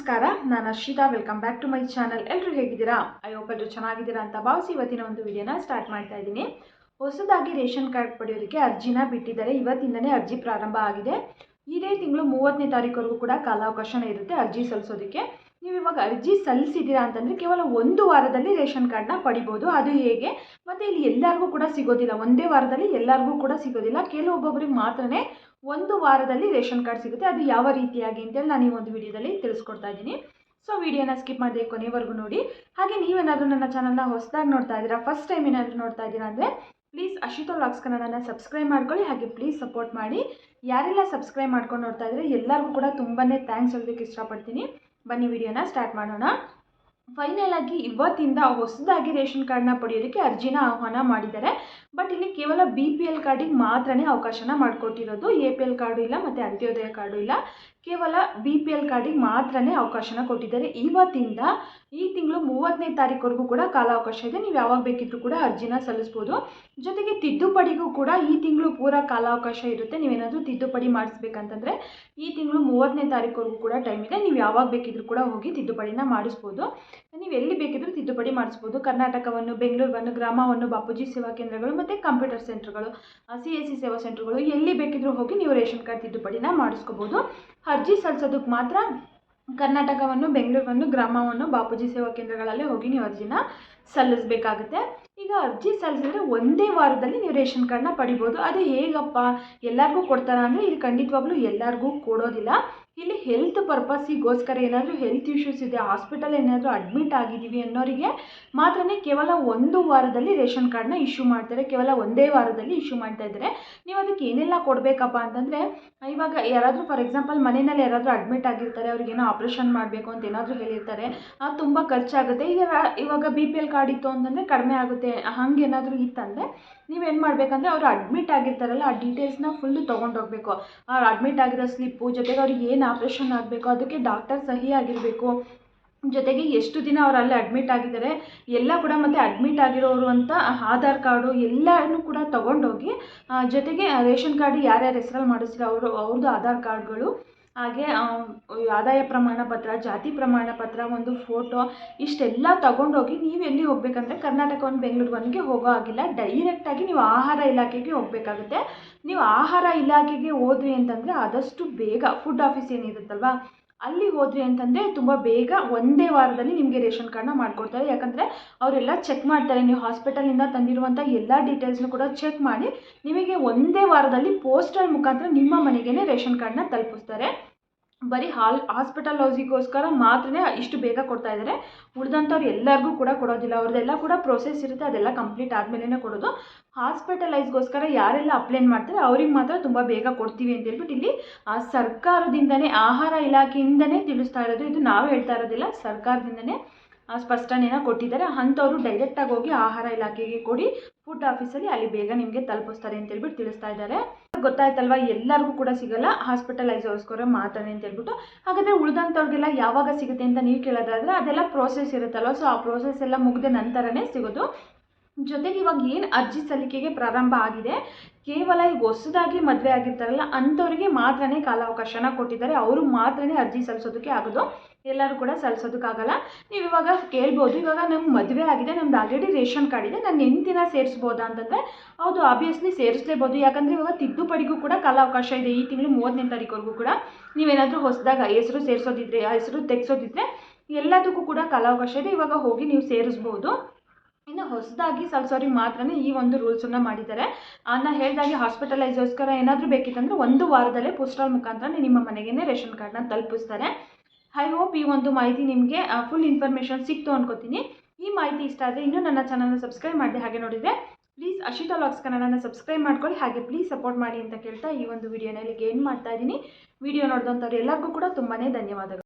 ನಮಸ್ಕಾರ, ನಾನು Arshita. Welcome back to my channel ಎಲ್ಲರೂ ಹೇಗಿದ್ದೀರಾ? ಐ ಹೋಪ್ ಎಲ್ಲರೂ ಚೆನ್ನಾಗಿದ್ದೀರಾ ಅಂತ ಭಾವಿಸಿ ಇವತ್ತಿನ ಒಂದು ವಿಡಿಯೋನ ಸ್ಟಾರ್ಟ್ ಮಾಡ್ತಾ ಇದ್ದೀನಿ. ಹೊಸದಾಗಿ ರೇಷನ್ ಕಾರ್ಡ್ ಪಡೆಯೋದಕ್ಕೆ ಅರ್ಜಿನ ಬಿಟ್ಟಿದ್ದಾರೆ. ಇವತ್ತಿಂದನೇ ಅರ್ಜಿ ಪ್ರಾರಂಭ ಆಗಿದೆ. ಇದೇ ತಿಂಗಳು ಮೂವತ್ತನೇ ತಾರೀಕವರೆಗೂ ಕೂಡ ಕಾಲಾವಕಾಶನೇ ಇರುತ್ತೆ ಅರ್ಜಿ ಸಲ್ಲಿಸೋದಕ್ಕೆ. ನೀವು ಇವಾಗ ಅರ್ಜಿ ಸಲ್ಲಿಸಿದ್ದೀರಾ ಅಂತಂದರೆ ಕೇವಲ ಒಂದು ವಾರದಲ್ಲಿ ರೇಷನ್ ಕಾರ್ಡ್ನ ಪಡಿಬೋದು. ಅದು ಹೇಗೆ? ಮತ್ತು ಇಲ್ಲಿ ಎಲ್ಲರಿಗೂ ಕೂಡ ಸಿಗೋದಿಲ್ಲ. ಒಂದೇ ವಾರದಲ್ಲಿ ಎಲ್ಲರಿಗೂ ಕೂಡ ಸಿಗೋದಿಲ್ಲ. ಕೆಲವೊಬ್ಬೊಬ್ಬರಿಗೆ ಮಾತ್ರನೇ ಒಂದು ವಾರದಲ್ಲಿ ರೇಷನ್ ಕಾರ್ಡ್ ಸಿಗುತ್ತೆ. ಅದು ಯಾವ ರೀತಿಯಾಗಿ ಅಂತೇಳಿ ನಾನು ಈ ಒಂದು ವಿಡಿಯೋದಲ್ಲಿ ತಿಳಿಸ್ಕೊಡ್ತಾ ಇದ್ದೀನಿ. ಸೊ, ವಿಡಿಯೋನ ಸ್ಕಿಪ್ ಮಾಡಿದೆ ಕೊನೆವರೆಗೂ ನೋಡಿ. ಹಾಗೆ ನೀವೇನಾದರೂ ನನ್ನ ಚಾನಲ್ನ ಹೊಸದಾಗಿ ನೋಡ್ತಾ ಇದ್ದೀರಾ, ಫಸ್ಟ್ ಟೈಮ್ ಏನಾದರೂ ನೋಡ್ತಾ ಇದ್ದೀರಾ ಅಂದರೆ ಪ್ಲೀಸ್ ಅಶಿತಾ ವ್ಲಾಗ್ಸ್ ಕನ್ನಡನ ಸಬ್ಸ್ಕ್ರೈಬ್ ಮಾಡ್ಕೊಳ್ಳಿ. ಹಾಗೆ ಪ್ಲೀಸ್ ಸಪೋರ್ಟ್ ಮಾಡಿ. ಯಾರೆಲ್ಲ ಸಬ್ಸ್ಕ್ರೈಬ್ ಮಾಡ್ಕೊಂಡು ನೋಡ್ತಾ ಇದ್ರೆ ಎಲ್ಲರಿಗೂ ಕೂಡ ತುಂಬಾ ಥ್ಯಾಂಕ್ಸ್ ಹೇಳೋದಕ್ಕೆ ಇಷ್ಟಪಡ್ತೀನಿ. ಬನ್ನಿ ವಿಡಿಯೋನ ಸ್ಟಾರ್ಟ್ ಮಾಡೋಣ. ಫೈನಲ್ ಆಗಿ ಇವತ್ತಿಂದ ಹೊಸದಾಗಿ ರೇಷನ್ ಕಾರ್ಡ್ನ ಪಡೆಯೋದಕ್ಕೆ ಅರ್ಜಿನ ಆಹ್ವಾನ ಮಾಡಿದ್ದಾರೆ. ಬಟ್ ಇಲ್ಲಿ ಕೇವಲ ಬಿ ಪಿ ಎಲ್ ಕಾರ್ಡಿಗೆ ಮಾತ್ರನೇ ಅವಕಾಶನ ಮಾಡಿಕೊಟ್ಟಿರೋದು. ಎ ಪಿ ಎಲ್ ಕಾರ್ಡು ಇಲ್ಲ, ಮತ್ತು ಅಂತ್ಯೋದಯ ಕಾರ್ಡು ಇಲ್ಲ. ಕೇವಲ ಬಿ ಪಿ ಎಲ್ ಕಾರ್ಡಿಗೆ ಮಾತ್ರನೇ ಅವಕಾಶನ ಕೊಟ್ಟಿದ್ದಾರೆ. ಇವತ್ತಿಂದ ಈ ತಿಂಗಳು ಮೂವತ್ತನೇ ತಾರೀಕುವರೆಗೂ ಕೂಡ ಕಾಲಾವಕಾಶ ಇದೆ. ನೀವು ಯಾವಾಗ ಬೇಕಿದ್ರೂ ಕೂಡ ಅರ್ಜಿನ ಸಲ್ಲಿಸ್ಬೋದು. ಜೊತೆಗೆ ತಿದ್ದುಪಡಿಗೂ ಕೂಡ ಈ ತಿಂಗಳು ಪೂರ ಕಾಲಾವಕಾಶ ಇರುತ್ತೆ. ನೀವೇನಾದರೂ ತಿದ್ದುಪಡಿ ಮಾಡಿಸ್ಬೇಕಂತಂದರೆ ಈ ತಿಂಗಳು ಮೂವತ್ತನೇ ತಾರೀಕುವರೆಗೂ ಕೂಡ ಟೈಮ್ ಇದೆ. ನೀವು ಯಾವಾಗ ಬೇಕಿದ್ರೂ ಕೂಡ ಹೋಗಿ ತಿದ್ದುಪಡಿನ ಮಾಡಿಸ್ಬೋದು. ನೀವು ಎಲ್ಲಿ ಬೇಕಿದ್ರೂ ತಿದ್ದುಪಡಿ ಮಾಡಿಸ್ಬೋದು. ಕರ್ನಾಟಕವನ್ನು ಬೆಂಗಳೂರನ್ನು ಗ್ರಾಮವನ್ನು, ಬಾಪೂಜಿ ಸೇವಾ ಕೇಂದ್ರಗಳು ಮತ್ತು ಕಂಪ್ಯೂಟರ್ ಸೆಂಟರ್ಗಳು ಸಿ ಎಸ್ ಸಿ ಸೇವಾ ಸೆಂಟರ್ಗಳು ಎಲ್ಲಿ ಬೇಕಿದ್ರೂ ಹೋಗಿ ನೀವು ರೇಷನ್ ಕಾರ್ಡ್ ತಿದ್ದುಪಡಿನ ಮಾಡಿಸ್ಕೋಬೋದು. ಅರ್ಜಿ ಸಲ್ಲಿಸೋದಕ್ಕೆ ಮಾತ್ರ ಕರ್ನಾಟಕವನ್ನು ಬೆಂಗಳೂರನ್ನು ಗ್ರಾಮವನ್ನು, ಬಾಪೂಜಿ ಸೇವಾ ಕೇಂದ್ರಗಳಲ್ಲಿ ಹೋಗಿ ನೀವು ಅರ್ಜಿನ ಸಲ್ಲಿಸಬೇಕಾಗುತ್ತೆ. ಈಗ ಅರ್ಜಿ ಸಲ್ಲಿಸಿದ್ರೆ ಒಂದೇ ವಾರದಲ್ಲಿ ನೀವು ರೇಷನ್ ಕಾರ್ಡ್ನ ಪಡಿಬೋದು. ಅದು ಹೇಗಪ್ಪ? ಎಲ್ಲರಿಗೂ ಕೊಡ್ತಾರಾ ಅಂದರೆ ಇಲ್ಲಿ ಖಂಡಿತವಾಗ್ಲೂ ಎಲ್ಲರಿಗೂ ಕೊಡೋದಿಲ್ಲ. ಇಲ್ಲಿ ಹೆಲ್ತ್ ಪರ್ಪಸ್ಸಿಗೋಸ್ಕರ ಏನಾದರೂ ಹೆಲ್ತ್ ಇಶ್ಯೂಸ್ ಇದೆ ಹಾಸ್ಪಿಟಲ್ ಏನಾದರೂ ಅಡ್ಮಿಟ್ ಆಗಿದ್ದೀವಿ ಅನ್ನೋರಿಗೆ ಮಾತ್ರನೇ ಕೇವಲ ಒಂದು ವಾರದಲ್ಲಿ ರೇಷನ್ ಕಾರ್ಡ್ನ ಇಶ್ಯೂ ಮಾಡ್ತಾರೆ, ಕೇವಲ ಒಂದೇ ವಾರದಲ್ಲಿ ಇಶ್ಯೂ ಮಾಡ್ತಾ ಇದ್ದಾರೆ. ನೀವು ಅದಕ್ಕೆ ಏನೆಲ್ಲ ಕೊಡಬೇಕಪ್ಪ ಅಂತಂದರೆ, ಇವಾಗ ಯಾರಾದರೂ ಫಾರ್ ಎಕ್ಸಾಂಪಲ್ ಮನೆಯಲ್ಲಿ ಯಾರಾದರೂ ಅಡ್ಮಿಟ್ ಆಗಿರ್ತಾರೆ ಅವ್ರಿಗೇನೋ ಆಪ್ರೇಷನ್ ಮಾಡಬೇಕು ಅಂತ ಏನಾದರೂ ಹೇಳಿರ್ತಾರೆ ಅದು ತುಂಬ ಖರ್ಚಾಗುತ್ತೆ. ಈಗ ಇವಾಗ ಬಿ ಪಿ ಎಲ್ ಕಾರ್ಡ್ ಇತ್ತು ಅಂತಂದರೆ ಕಡಿಮೆ ಆಗುತ್ತೆ. ಹಾಗೇನಾದರೂ ಇತ್ತಂದರೆ ನೀವೇನು ಮಾಡಬೇಕಂದ್ರೆ ಅವರು ಅಡ್ಮಿಟ್ ಆಗಿರ್ತಾರಲ್ಲ, ಆ ಡೀಟೇಲ್ಸ್ನ ಫುಲ್ಲು ತೊಗೊಂಡೋಗ್ಬೇಕು. ಅವ್ರು ಅಡ್ಮಿಟ್ ಆಗಿರೋ ಸ್ಲಿಪ್ಪು ಜೊತೆಗೆ ಅವ್ರಿಗೆ ಏನು ಆಪ್ರೇಷನ್ ಆಗಬೇಕು, ಅದಕ್ಕೆ ಡಾಕ್ಟರ್ ಸಹಿ ಆಗಿರಬೇಕು ಜೊತೆಗೆ ಎಷ್ಟು ದಿನ ಅವರು ಅಡ್ಮಿಟ್ ಆಗಿದ್ದಾರೆ, ಎಲ್ಲ ಕೂಡ ಮತ್ತೆ ಅಡ್ಮಿಟ್ ಆಗಿರೋರು ಅಂತ ಆಧಾರ್ ಕಾರ್ಡು ಎಲ್ಲನೂ ಕೂಡ ತೊಗೊಂಡೋಗಿ ಜೊತೆಗೆ ರೇಷನ್ ಕಾರ್ಡ್ ಯಾರ್ಯಾರ ಹೆಸರಲ್ಲಿ ಮಾಡಿಸಿರೋ ಅವರು ಅವ್ರದ್ದು ಆಧಾರ್ ಕಾರ್ಡ್ಗಳು. ಹಾಗೆ ಆದಾಯ ಪ್ರಮಾಣ ಪತ್ರ, ಜಾತಿ ಪ್ರಮಾಣ ಪತ್ರ, ಒಂದು ಫೋಟೋ ಇಷ್ಟೆಲ್ಲ ತಗೊಂಡೋಗಿ ನೀವು ಎಲ್ಲಿ ಹೋಗಬೇಕಂದ್ರೆ ಬೆಂಗಳೂರು ಒಂದಿಗೆ ಹೋಗೋ ಆಗಿಲ್ಲ ಡೈರೆಕ್ಟಾಗಿ ನೀವು ಆಹಾರ ಇಲಾಖೆಗೆ ಹೋಗಬೇಕಾಗುತ್ತೆ. ನೀವು ಆಹಾರ ಇಲಾಖೆಗೆ ಹೋದ್ರಿ ಅಂತಂದರೆ ಆದಷ್ಟು ಬೇಗ ಫುಡ್ ಆಫೀಸ್ ಏನಿರುತ್ತಲ್ವಾ ಅಲ್ಲಿ ಹೋದ್ರಿ ಅಂತಂದರೆ ತುಂಬ ಬೇಗ ಒಂದೇ ವಾರದಲ್ಲಿ ನಿಮಗೆ ರೇಷನ್ ಕಾರ್ಡ್ನ ಮಾಡಿಕೊಡ್ತಾರೆ. ಯಾಕಂದರೆ ಅವರೆಲ್ಲ ಚೆಕ್ ಮಾಡ್ತಾರೆ. ನೀವು ಹಾಸ್ಪಿಟಲಿಂದ ತಂದಿರುವಂಥ ಎಲ್ಲ ಡೀಟೇಲ್ಸ್ನು ಕೂಡ ಚೆಕ್ ಮಾಡಿ ನಿಮಗೆ ಒಂದೇ ವಾರದಲ್ಲಿ ಪೋಸ್ಟಲ್ ಮುಖಾಂತರ ನಿಮ್ಮ ಮನೆಗೇ ರೇಷನ್ ಕಾರ್ಡ್ನ ತಲುಪಿಸ್ತಾರೆ. ಬರೀ ಹಾಲ್ ಹಾಸ್ಪಿಟಲ್ ಹೌಸಿಗೋಸ್ಕರ ಮಾತ್ರನೇ ಇಷ್ಟು ಬೇಗ ಕೊಡ್ತಾ ಇದ್ದಾರೆ ಉಳಿದಂಥವ್ರು ಎಲ್ಲರಿಗೂ ಕೂಡ ಕೊಡೋದಿಲ್ಲ. ಅವ್ರದ್ದೆಲ್ಲ ಕೂಡ ಪ್ರೋಸೆಸ್ ಇರುತ್ತೆ, ಅದೆಲ್ಲ ಕಂಪ್ಲೀಟ್ ಆದಮೇಲೆ ಕೊಡೋದು. ಹಾಸ್ಪಿಟಲೈಸ್ಗೋಸ್ಕರ ಯಾರೆಲ್ಲ ಅಪ್ಲೈನ್ ಮಾಡ್ತಾರೆ, ಅವ್ರಿಗೆ ಮಾತ್ರ ತುಂಬ ಬೇಗ ಕೊಡ್ತೀವಿ ಅಂತ ಹೇಳ್ಬಿಟ್ಟು ಇಲ್ಲಿ ಸರ್ಕಾರದಿಂದನೇ, ಆಹಾರ ಇಲಾಖೆಯಿಂದನೇ ತಿಳಿಸ್ತಾ ಇರೋದು. ಇದು ನಾವು ಹೇಳ್ತಾ ಇರೋದಿಲ್ಲ, ಸರ್ಕಾರದಿಂದನೇ ಸ್ಪಷ್ಟನೆನ ಕೊಟ್ಟಿದ್ದಾರೆ. ಅಂಥವ್ರು ಡೈರೆಕ್ಟಾಗಿ ಹೋಗಿ ಆಹಾರ ಇಲಾಖೆಗೆ ಕೊಡಿ. ಫುಡ್ ಆಫೀಸಲ್ಲಿ ಅಲ್ಲಿ ಬೇಗ ನಿಮಗೆ ತಲುಪಿಸ್ತಾರೆ ಅಂತ ಹೇಳ್ಬಿಟ್ಟು ತಿಳಿಸ್ತಾ ಇದ್ದಾರೆ. ಗೊತ್ತಾಯ್ತಲ್ವಾ? ಎಲ್ಲರಿಗೂ ಕೂಡ ಸಿಗಲ್ಲ. ಹಾಸ್ಪಿಟಲೈಸರ್ಸ್ಗೋರ ಮಾತ್ರ ಅಂತ ಹೇಳ್ಬಿಟ್ಟು ಹಾಗಾದರೆ ಉಳಿದಂಥವ್ರಿಗೆಲ್ಲ ಯಾವಾಗ ಸಿಗುತ್ತೆ ಅಂತ ನೀವು ಕೇಳೋದಾದರೆ ಅದೆಲ್ಲ ಪ್ರೋಸೆಸ್ ಇರುತ್ತಲ್ವ? ಸೊ ಆ ಪ್ರೋಸೆಸ್ ಎಲ್ಲ ಮುಗಿದ ನಂತರನೇ ಸಿಗೋದು. ಜೊತೆಗೆ ಇವಾಗ ಏನು ಅರ್ಜಿ ಸಲ್ಲಿಕೆಗೆ ಪ್ರಾರಂಭ ಆಗಿದೆ, ಕೇವಲ ಈಗ ಹೊಸದಾಗಿ ಮದುವೆ ಆಗಿರ್ತಾರಲ್ಲ, ಅಂಥವ್ರಿಗೆ ಮಾತ್ರನೇ ಕಾಲಾವಕಾಶನ ಕೊಟ್ಟಿದ್ದಾರೆ. ಅವರು ಮಾತ್ರನೇ ಅರ್ಜಿ ಸಲ್ಲಿಸೋದಕ್ಕೆ ಆಗೋದು, ಎಲ್ಲರೂ ಕೂಡ ಸಲ್ಲಿಸೋದಕ್ಕಾಗಲ್ಲ. ನೀವು ಇವಾಗ ಕೇಳ್ಬೋದು, ಇವಾಗ ನಮ್ಮ ಮದುವೆ ಆಗಿದೆ, ನಮ್ದು ಆಲ್ರೆಡಿ ರೇಷನ್ ಕಾರ್ಡ್ ಇದೆ ನಾನು ಹೆಂಡ್ತಿನ ಸೇರಿಸ್ಬೋದಾ ಅಂತಂದರೆ, ಹೌದು ಆಬ್ವಿಯಸ್ಲಿ ಸೇರಿಸಲೇಬೋದು. ಯಾಕಂದರೆ ಇವಾಗ ತಿದ್ದುಪಡಿಗೂ ಕೂಡ ಕಾಲಾವಕಾಶ ಇದೆ, ಈ ತಿಂಗಳು ಮೂವತ್ತನೇ ತಾರೀಕುವರೆಗೂ ಕೂಡ. ನೀವೇನಾದರೂ ಹೊಸದಾಗ ಹೆಸರು ಸೇರಿಸೋದಿದ್ರೆ, ಹೆಸರು ತೆಗೆಸೋದಿದ್ರೆ, ಎಲ್ಲದಕ್ಕೂ ಕೂಡ ಕಾಲಾವಕಾಶ ಇದೆ. ಇವಾಗ ಹೋಗಿ ನೀವು ಸೇರಿಸ್ಬೋದು. ಇನ್ನು ಹೊಸದಾಗಿ ಸಾರಿ ಮಾತ್ರನೇ ಈ ಒಂದು ರೂಲ್ಸನ್ನು ಮಾಡಿದ್ದಾರೆ. ನಾನು ಹೇಳಿದಾಗೆ ಹಾಸ್ಪಿಟಲೈಸೋಸ್ಕರ ಏನಾದರೂ ಬೇಕಿತ್ತಂದರೆ ಒಂದು ವಾರದಲ್ಲೇ ಪೋಸ್ಟಲ್ ಮುಖಾಂತರ ನಿಮ್ಮ ಮನೆಗೇ ರೇಷನ್ ಕಾರ್ಡ್ನ ತಲುಪಿಸ್ತಾರೆ. ಐ ಹೋಪ್ ಈ ಒಂದು ಮಾಹಿತಿ ನಿಮಗೆ ಫುಲ್ ಇನ್ಫಾರ್ಮೇಷನ್ ಸಿಕ್ತು ಅನ್ಕೋತೀನಿ. ಈ ಮಾಹಿತಿ ಇಷ್ಟ ಆದರೆ ಇನ್ನೂ ನನ್ನ ಚಾನಲ್ನ ಸಬ್ಸ್ಕ್ರೈಬ್ ಮಾಡಿದೆ ಹಾಗೆ ನೋಡಿದರೆ ಪ್ಲೀಸ್ ಅಶಿತಾ ಲಾಗ್ಸ್ ಕನ್ನಡನ ಸಬ್ಸ್ಕ್ರೈಬ್ ಮಾಡ್ಕೊಳ್ಳಿ. ಹಾಗೆ ಪ್ಲೀಸ್ ಸಪೋರ್ಟ್ ಮಾಡಿ ಅಂತ ಕೇಳ್ತಾ ಈ ಒಂದು ವಿಡಿಯೋನಲ್ಲಿ ಏನು ಮಾಡ್ತಾ ಇದ್ದೀನಿ. ವಿಡಿಯೋ ನೋಡಿದಂಥವ್ರು ಎಲ್ಲರಿಗೂ ಕೂಡ ತುಂಬಾ ಧನ್ಯವಾದಗಳು.